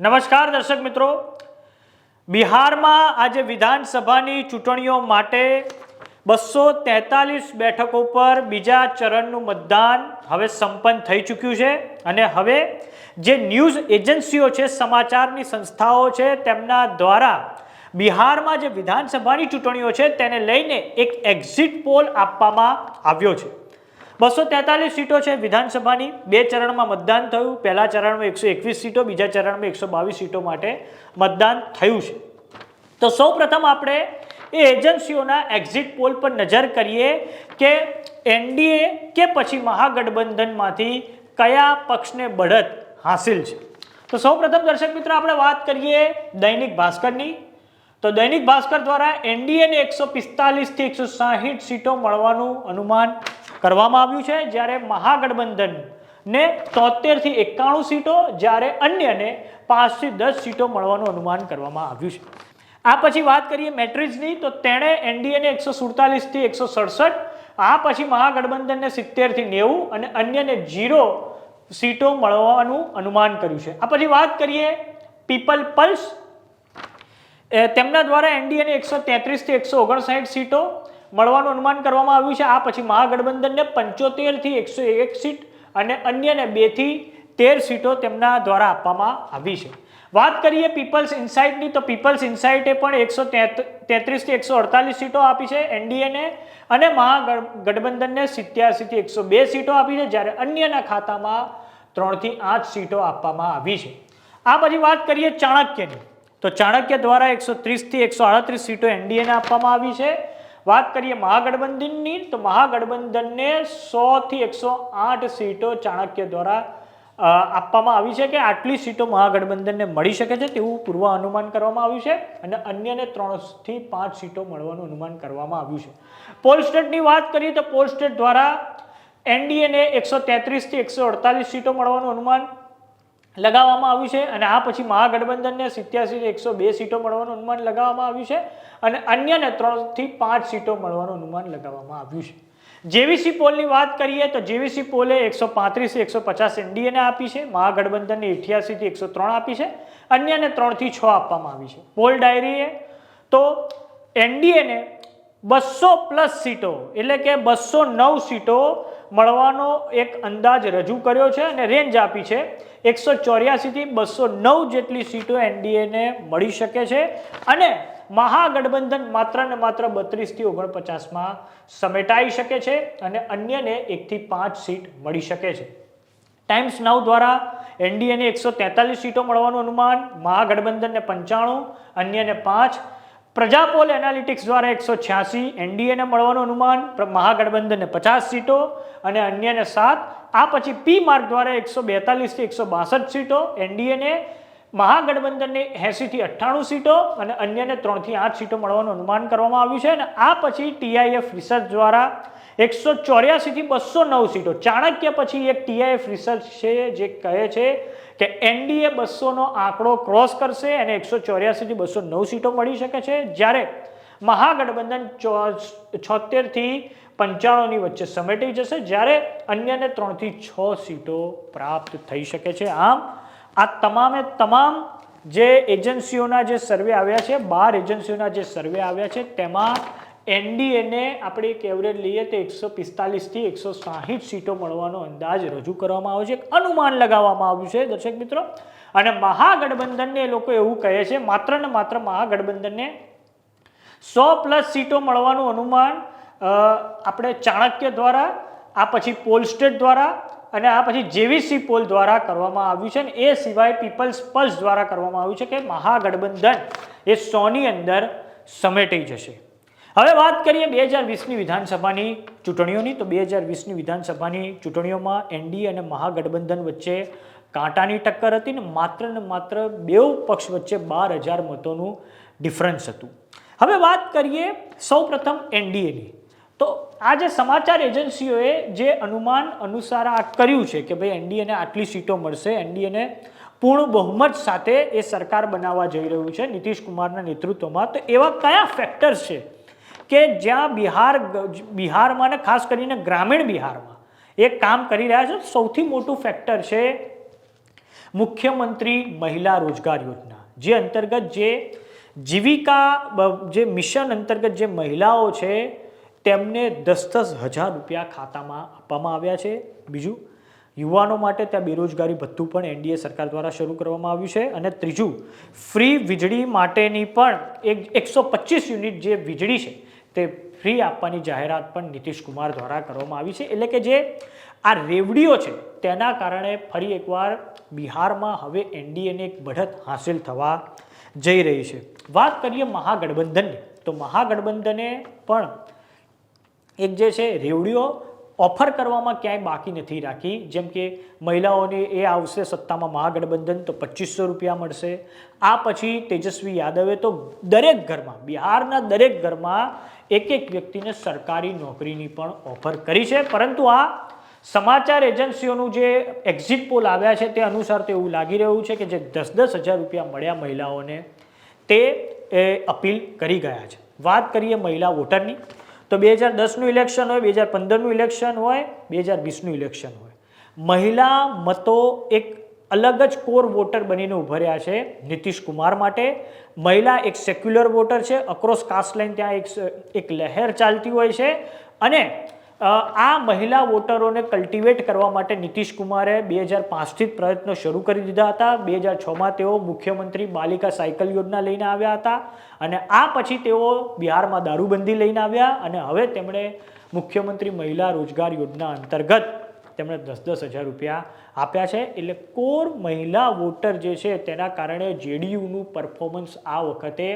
નમસ્કાર દર્શક મિત્રો. બિહારમાં આજે વિધાનસભાની ચૂંટણીઓ માટે બસો તેતાલીસ બેઠકો પર બીજા ચરણનું મતદાન હવે સંપન્ન થઈ ચૂક્યું છે. અને હવે જે ન્યૂઝ એજન્સીઓ છે, સમાચારની સંસ્થાઓ છે, તેમના દ્વારા બિહારમાં જે વિધાનસભાની ચૂંટણીઓ છે, તેને લઈને એક એક્ઝિટ પોલ આપવામાં આવ્યો છે. બસો તેતાલીસ સીટો છે વિધાનસભાની. બે ચરણમાં મતદાન થયું. પહેલા ચરણમાં એકસો એકવીસ સીટો, બીજા ચરણમાં એકસો બાવીસ સીટો માટે મતદાન થયું છે. તો સૌ આપણે એ એજન્સીઓના એક્ઝિટ પોલ પર નજર કરીએ કે એનડીએ કે પછી મહાગઠબંધનમાંથી કયા પક્ષને બઢત હાસિલ છે. તો સૌપ્રથમ દર્શક મિત્રો, આપણે વાત કરીએ દૈનિક ભાસ્કરની. તો દૈનિક ભાસ્કર દ્વારા એનડીએને એકસો પિસ્તાલીસથી એકસો સાહીઠ સીટો મળવાનું અનુમાન કરવામાં આવ્યું છે. જ્યારે મહાગઠબંધનને તોતેરથી એકાણું સીટો, જ્યારે અન્યને પાંચથી દસ સીટો મળવાનું અનુમાન કરવામાં આવ્યું છે. આ પછી વાત કરીએ મેટ્રિક્સની, તો તેણે એનડીએને એકસો સુડતાલીસથી એકસો સડસઠ, આ પછી મહાગઠબંધનને સિત્તેરથી નેવું અને અન્યને જીરો સીટો મળવાનું અનુમાન કર્યું છે. આ પછી વાત કરીએ પીપલ પલ્સ. તેમના દ્વારા એનડીએને એકસો તેત્રીસથી એકસો ઓગણસાઠ સીટો મળવાનું અનુમાન કરવામાં આવ્યું છે. આ પછી મહાગઠબંધનને પંચોતેરથી એકસો એક સીટ અને અન્યને બેથી તેર સીટો તેમના દ્વારા આપવામાં આવી છે. વાત કરીએ પીપલ્સ ઇન્સાઇટની, તો પીપલ્સ ઇન્સાઇટે પણ એકસો તેત્રીસથી એકસો અડતાલીસ સીટો આપી છે એનડીએને અને મહાગઠબંધનને સિત્યાસીથી એકસો બે સીટો આપી છે, જ્યારે અન્યના ખાતામાં ત્રણથી આઠ સીટો આપવામાં આવી છે. આ પછી વાત કરીએ ચાણક્યની. તો ચાણક્ય દ્વારા એકસો ત્રીસથી એકસો આડત્રીસ સીટો એનડીએને આપવામાં આવી છે. વાત કરીએ મહાગઠબંધનની, તો મહાગઠબંધનને સોથી એકસો આઠ સીટો ચાણક્ય દ્વારા આપવામાં આવી છે કે આટલી સીટો મહાગઠબંધનને મળી શકે છે તેવું પૂર્વ અનુમાન કરવામાં આવ્યું છે અને અન્યને ત્રણથી પાંચ સીટો મળવાનું અનુમાન કરવામાં આવ્યું છે. પોલસ્ટેટની વાત કરીએ તો પોલસ્ટેટ દ્વારા એનડીએને એકસો તેત્રીસથી એકસો અડતાલીસ સીટો મળવાનું અનુમાન લગાવવામાં આવ્યું છે અને આ પછી મહાગઠબંધનને સિત્યાસી એકસો બે સીટો મળવાનું અનુમાન લગાવવામાં આવ્યું છે અને અન્યને ત્રણથી પાંચ સીટો મળવાનું અનુમાન લગાવવામાં આવ્યું છે. જેવીસી પોલની વાત કરીએ તો જેવીસી પોલે એકસો પાંત્રીસથી એકસો પચાસ એનડીએને આપી છે, મહાગઠબંધનને અઠ્યાસીથી એકસો ત્રણ આપી છે, અન્યને ત્રણથી છ આપવામાં આવી છે. પોલ ડાયરીએ તો એનડીએને બસો પ્લસ સીટો, એટલે કે બસો નવ સીટો મળવાનો એક અંદાજ રજૂ કર્યો છે અને રેન્જ આપી છે. એકસો ચોર્યાસીથી બસો નવ જેટલી સીટો એનડીએને મળી શકે છે. અને મહાગઠબંધન માત્ર ને માત્ર બત્રીસથી ઓગણપચાસમાં સમેટાઈ શકે છે અને અન્યને એકથી પાંચ સીટ મળી શકે છે. ટાઈમ્સ નાવ દ્વારા એનડીએને એકસો તેતાલીસ સીટો મળવાનું અનુમાન, મહાગઠબંધનને પંચાણું, અન્યને પાંચ પ્રજાપોલ એનાલિટિક્સ દ્વારા એકસો છ્યાસી એનડીએને મળવાનું અનુમાન મહાગઠબંધનને પચાસ સીટો અને અન્યને સાત. આ પછી પી માર્ક દ્વારા એકસો બેતાલીસથી એકસો બાસઠ સીટો, એનડીએને મહાગઠબંધનને એંસીથી અઠ્ઠાણું સીટો અને અન્યને ત્રણથી આઠ સીટો મળવાનું અનુમાન કરવામાં આવ્યું છે અને આ પછી ટીઆઈએફ રિસર્ચ દ્વારા એકસો ચોર્યાસીથી બસો નવ સીટો. ચાણક્ય પછી એક ટીઆઈએફ રિસર્ચ છે જે કહે છે કે એનડીએ બસોનો આંકડો ક્રોસ કરશે અને એકસો ચોર્યાસીથી બસો નવ સીટો મળી શકે છે. જ્યારે મહાગઠબંધન છોતેરથી પંચાણુંની વચ્ચે સમેટી જશે. જ્યારે અન્યને ત્રણથી છ સીટો પ્રાપ્ત થઈ શકે છે. આમ, આ તમામે તમામ જે એજન્સીઓના જે સર્વે આવ્યા છે, બાર એજન્સીઓના જે સર્વે આવ્યા છે, તેમાં એનડીએને આપણે એક લઈએ તો એકસો પિસ્તાલીસથી એકસો સાહીઠ સીટો મળવાનો અંદાજ રજૂ કરવામાં આવ્યો છે અનુમાન લગાવવામાં આવ્યું છે, દર્શક મિત્રો. અને મહાગઠબંધનને એ લોકો એવું કહે છે, માત્ર ને માત્ર મહાગઠબંધનને સો પ્લસ સીટો મળવાનું અનુમાન આપણે ચાણક્ય દ્વારા, આ પછી પોલસ્ટેટ દ્વારા અને આ પછી જેવીસી પોલ દ્વારા કરવામાં આવ્યું છે અને એ સિવાય પીપલ્સ પલ્સ દ્વારા કરવામાં આવ્યું છે કે મહાગઠબંધન એ સોની અંદર સમેટાઈ જશે. હવે વાત કરીએ બે હજાર વીસની વિધાનસભાની ચૂંટણીઓની. તો બે હજાર વીસની વિધાનસભાની ચૂંટણીઓમાં એનડીએ અને મહાગઠબંધન વચ્ચે કાંટાની ટક્કર હતી ને માત્ર ને માત્ર બેઉ પક્ષ વચ્ચે બાર હજાર મતોનું ડિફરન્સ હતું. હવે વાત કરીએ સૌ પ્રથમ એનડીએની. તો આ જે સમાચાર એજન્સીઓએ જે અનુમાન અનુસાર આ કર્યું છે કે ભાઈ એનડીએને આટલી સીટો મળશે, એનડીએને પૂર્ણ બહુમત સાથે એ સરકાર બનાવવા જઈ રહ્યું છે નીતિશ કુમારના નેતૃત્વમાં, તો એવા કયા ફેક્ટર્સ છે કે જ્યાં બિહાર બિહારમાં ને ખાસ કરીને ગ્રામીણ બિહારમાં એ કામ કરી રહ્યા છે. સૌથી મોટું ફેક્ટર છે મુખ્યમંત્રી મહિલા રોજગાર યોજના. જે અંતર્ગત જે જીવિકા જે મિશન અંતર્ગત જે મહિલાઓ છે, તેમને દસ દસ હજાર રૂપિયા ખાતામાં આપવામાં આવ્યા છે. બીજું, યુવાનો માટે ત્યાં બેરોજગારી ભથ્થું પણ એનડીએ સરકાર દ્વારા શરૂ કરવામાં આવ્યું છે. અને ત્રીજું, ફ્રી વીજળી માટેની પણ એક, એકસો પચીસ યુનિટ જે વીજળી છે તે ફ્રી આપવાની જાહેરાત પણ નીતિશ કુમાર દ્વારા કરવામાં આવી છે. એટલે કે જે આ રેવડીઓ છે, તેના કારણે ફરી એકવાર બિહારમાં હવે એનડીએને એક બઢત હાંસિલ થવા જઈ રહી છે. વાત કરીએ મહાગઠબંધનની, તો મહાગઠબંધને પણ એક જે છે, રેવડીઓ ઓફર કરવામાં ક્યાંય બાકી નથી રાખી. જેમ કે મહિલાઓને એ આવશે સત્તામાં મહાગઠબંધન તો પચીસો રૂપિયા મળશે. આ પછી તેજસ્વી યાદવે તો દરેક ઘરમાં, બિહારના દરેક ઘરમાં એક એક વ્યક્તિને સરકારી નોકરીની પણ ઓફર કરી છે. પરંતુ આ સમાચાર એજન્સીઓનું જે એક્ઝિટ પોલ આવ્યા છે તે અનુસાર તો એવું લાગી રહ્યું છે કે જે દસ દસ હજાર રૂપિયા મળ્યા મહિલાઓને તે અપીલ કરી ગયા છે. વાત કરીએ મહિલા વોટરની. તો બે હજાર દસનું ઇલેક્શન હોય, બે હજાર પંદરનું ઇલેક્શન હોય, બે હજાર વીસનું ઇલેક્શન હોય. મહિલા મતો એક અલગ જ કોર વોટર બનીને ઉભર્યા છે નીતિશ કુમાર માટે. મહિલા એક સેક્યુલર વોટર છે અક્રોસ કાસ્ટ લાઇન ત્યાં એક લહેર ચાલતી હોય છે. અને આ મહિલા વોટરોને કલ્ટિવેટ કરવા માટે નીતિશ કુમારે બે હજાર પાંચથી જ પ્રયત્નો શરૂ કરી દીધા હતા. બે હજાર છમાં તેઓ મુખ્યમંત્રી બાલિકા સાયકલ યોજના લઈને આવ્યા હતા અને આ પછી તેઓ બિહારમાં દારૂબંધી લઈને આવ્યા અને હવે તેમણે મુખ્યમંત્રી મહિલા રોજગાર યોજના અંતર્ગત તેમણે દસ દસ હજાર રૂપિયા આપ્યા છે. એટલે કોર મહિલા વોટર જે છે તેના કારણે જેડીયુનું પરફોર્મન્સ આ વખતે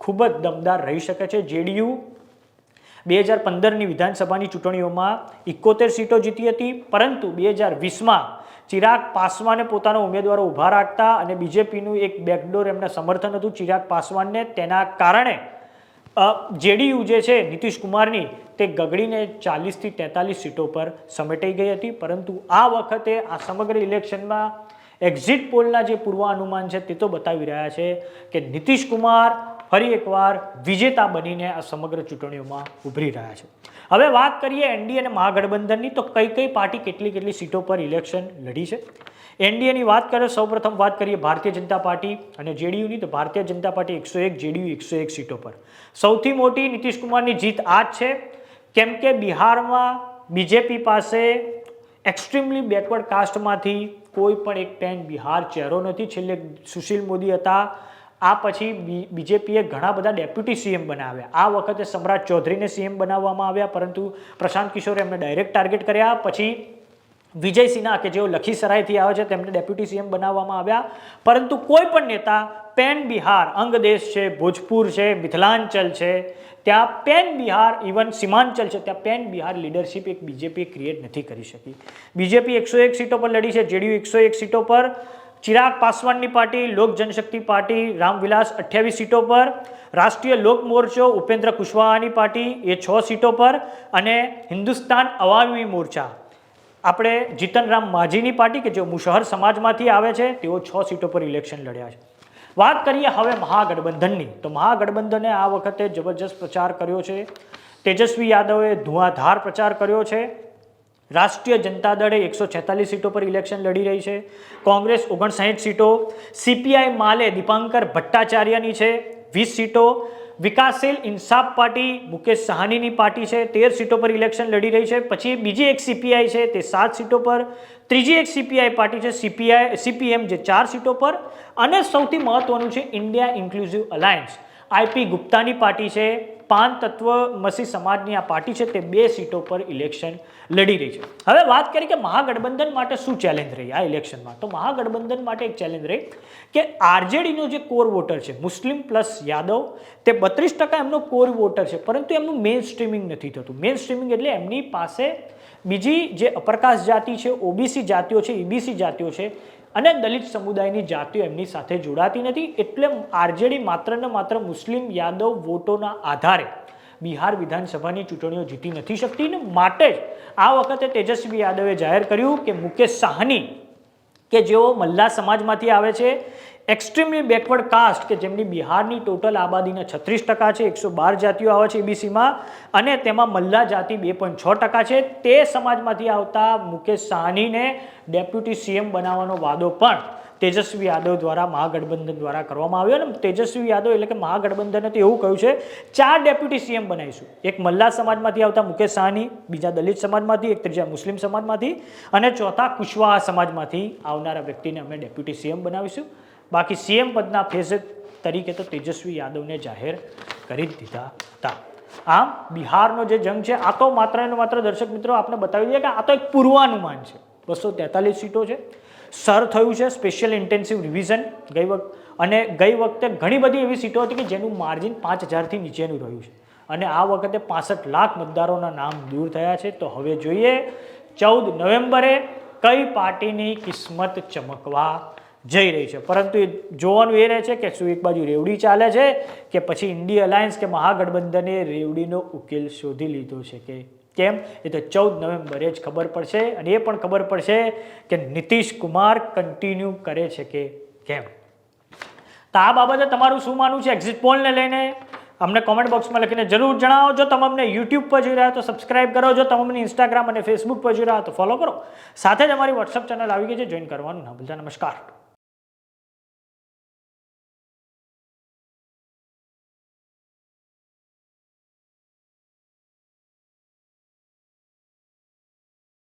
ખૂબ જ દમદાર રહી શકે છે. જેડીયુ બે હજાર પંદરની વિધાનસભાની ચૂંટણીઓમાં ઇકોતેર સીટો જીતી હતી, પરંતુ બે હજાર વીસમાં ચિરાગ પાસવાને પોતાના ઉમેદવારો ઊભા રાખતા અને બીજેપીનું એક બેકડોર એમને સમર્થન હતું ચિરાગ પાસવાનને, તેના કારણે જેડીયુ જે છે નીતિશ કુમારની તે ગગડીને ચાલીસથી તેતાલીસ સીટો પર સમેટાઈ ગઈ હતી, પરંતુ આ વખતે આ સમગ્ર ઇલેક્શનમાં એક્ઝિટ પોલના જે પૂર્વાનુમાન છે તે તો બતાવી રહ્યા છે કે નીતિશ કુમાર ફરી એકવાર વિજેતા બનીને આ સમગ્ર ચૂંટણીઓમાં ઉભરી રહ્યા છે. હવે વાત કરીએ એનડીએ અને મહાગઠબંધનની, તો કઈ કઈ પાર્ટી કેટલી કેટલી સીટો પર ઇલેક્શન લડી છે? એનડીએની વાત કરીએ સૌપ્રથમ વાત કરીએ ભારતીય જનતા પાર્ટી અને જેડીયુની, તો ભારતીય જનતા પાર્ટી એકસો એક, જેડીયુ એકસો એક સીટો પર. સૌથી મોટી નીતિશ કુમારની જીત આ જ છે, કેમ કે બિહારમાં બીજેપી પાસે એક્સ્ટ્રીમલી બેકવર્ડ કાસ્ટમાંથી કોઈ પણ એક પેન બિહાર ચહેરો નથી. છેલ્લે સુશીલ મોદી હતા આ પછી બીજેપીએ ઘણા બધા ડેપ્યુટી સીએમ બનાવ્યા. આ વખતે સમ્રાટ ચૌધરીને સીએમ બનાવવામાં આવ્યા, પરંતુ પ્રશાંત કિશોરે એમને ડાયરેક્ટ ટાર્ગેટ કર્યા. પછી વિજય સિન્હા, કે જેઓ લખીસરાયથી આવે છે, તેમને ડેપ્યુટી સીએમ બનાવવામાં આવ્યા. પરંતુ કોઈ પણ નેતા પેન બિહાર, અંગદેશ છે, ભોજપુર છે, મિથિલાંચલ છે, ત્યાં પેન બિહાર, ઇવન સીમાંચલ છે, ત્યાં પેન બિહાર લીડરશિપ એક બીજેપી ક્રિએટ નથી કરી શકી. બીજેપી એકસો એક સીટો પર લડી છે, જેડીયુ એકસો એક સીટો પર. ચિરાગ પાસવાનની પાર્ટી, લોક જનશક્તિ પાર્ટી રામવિલાસ અઠ્યાવીસ સીટો પર, રાષ્ટ્રીય લોક મોરચો ઉપેન્દ્ર કુશવાહાની પાર્ટી એ છ સીટો પર અને હિન્દુસ્તાન અવામી મોરચા. આપણે જીતનરામ માજીની પાર્ટી કે જેઓ મુશહર સમાજમાંથી આવે છે, તેઓ છ સીટો પર ઇલેક્શન લડ્યા છે. વાત કરીએ હવે મહાગઠબંધનની. તો મહાગઠબંધને આ વખતે જબરજસ્ત પ્રચાર કર્યો છે. તેજસ્વી યાદવે ધુઆધાર પ્રચાર કર્યો છે. રાષ્ટ્રીય જનતા દળે એકસો છેતાલીસ સીટો પર ઇલેક્શન લડી રહી છે. કોંગ્રેસ ઓગણસાઠ સીટો, સીપીઆઈ માલે દીપાંકર ભટ્ટાચાર્યની છે. વીસ સીટો, વિકાસશીલ ઇન્સાફ પાર્ટી મુકેશ સહાનીની પાર્ટી છે. તેર સીટો પર ઇલેક્શન લડી રહી છે. પછી બીજી એક સીપીઆઈ છે, તે સાત સીટો પર. ત્રીજી એક સીપીઆઈ પાર્ટી છે, સીપીઆઈ, સીપીએમ જે ચાર સીટો પર. અને સૌથી મહત્વનું છે, ઇન્ડિયા ઇન્ક્લુઝિવ અલાયન્સ. આઈપી ગુપ્તાની પાર્ટી છે. પાન તત્વ મસી સમાજની આ પાર્ટી છે તે બે સીટો પર ઇલેક્શન લડી રહી છે. હવે વાત કરી કે મહાગઠબંધન માટે શું ચેલેન્જ રહી આ ઇલેક્શનમાં? તો મહાગઠબંધન માટે એક ચેલેન્જ રહી કે આરજેડીનો જે કોર વોટર છે, મુસ્લિમ પ્લસ યાદવ, તે બત્રીસ ટકા એમનો કોર વોટર છે, પરંતુ એમનું મેઇન સ્ટ્રીમિંગ નથી થતું. મેઇન સ્ટ્રીમિંગ એટલે એમની પાસે બીજી જે અપરકાશ જાતિ છે, ઓબીસી જાતિઓ છે, ઈબીસી જાતિઓ છે અને દલિત સમુદાયની જાતિઓ એમની સાથે જોડાતી નથી એટલે આરજેડી માત્ર ને માત્ર મુસ્લિમ યાદવ વોટોના આધારે બિહાર વિધાનસભાની ચૂંટણીઓ જીતી નથી શકતી ને માટે જ આ વખતે તેજસ્વી યાદવે જાહેર કર્યું કે મુકેશ સાહની કે જેઓ મલ્લા સમાજમાંથી આવે છે એક્સ્ટ્રીમલી બેકવર્ડ કાસ્ટ કે જેમની બિહારની ટોટલ આબાદીના છત્રીસ ટકા છે, એકસો બાર જાતિઓ આવે છે એબીસીમાં અને તેમાં મલ્લા જાતિ બે પોઈન્ટ છ ટકા છે. તે સમાજમાંથી આવતા મુકેશ સાહનીને ડેપ્યુટી સીએમ બનાવવાનો વાદો પણ તેજસ્વી યાદવ દ્વારા મહાગઠબંધન દ્વારા કરવામાં આવ્યો. અને તેજસ્વી યાદવ એટલે કે મહાગઠબંધને તો એવું કહ્યું છે. ચાર ડેપ્યુટી સીએમ બનાવીશું. એક મલ્લા સમાજમાંથી આવતા મુકેશ સાહની, બીજા દલિત સમાજમાંથી, એક ત્રીજા મુસ્લિમ સમાજમાંથી, અને ચોથા કુશવાહા સમાજમાંથી આવનારા વ્યક્તિને અમે ડેપ્યુટી સીએમ બનાવીશું. બાકી સીએમ પદના ફેઝ તરીકે તો તેજસ્વી યાદવને જાહેર કરી દીધા હતા. આમ બિહારનો જે જંગ છે, આ તો માત્ર ને માત્ર દર્શક મિત્રો આપણે બતાવી દઈએ કે આ તો એક પૂર્વાનુમાન છે. બસો તેતાલીસ સીટો છે. સર થયું છે સ્પેશિયલ ઇન્ટેન્સિવ રિવિઝન ગઈ વખત અને ગઈ વખતે ઘણી બધી એવી સીટો હતી કે જેનું માર્જિન પાંચ હજારથી નીચેનું રહ્યું છે. અને આ વખતે પાસઠ લાખ મતદારોના નામ દૂર થયા છે. તો હવે જોઈએ, ચૌદ નવેમ્બરે કઈ પાર્ટીની કિસ્મત ચમકવા જઈ રહી છે. પરંતુ એ જોવાનું એ રહે છે કે શું એક બાજુ રેવડી ચાલે છે કે પછી ઇન્ડી અલાયન્સ કે મહાગઠબંધને રેવડીનો ઉકેલ શોધી લીધો છે કે કેમ? એ તો ચૌદ નવેમ્બરે જ ખબર પડશે અને એ પણ ખબર પડશે કે નીતિશ કુમાર કન્ટિન્યુ કરે છે કે કેમ? તો આ બાબતે તમારું શું માનવું છે? એક્ઝિટ પોલને લઈને અમને કોમેન્ટ બોક્સમાં લખીને જરૂર જણાવો. જો તમે અમને યુટ્યુબ પર જોઈ રહ્યા તો સબસ્ક્રાઇબ કરો. જો તમે અમને ઇન્સ્ટાગ્રામ અને ફેસબુક પર જોઈ રહ્યા તો ફોલો કરો. સાથે જ અમારી વોટ્સઅપ ચેનલ આવી ગઈ છે. જોઈન કરવાનું ના ભૂલતા. નમસ્કાર.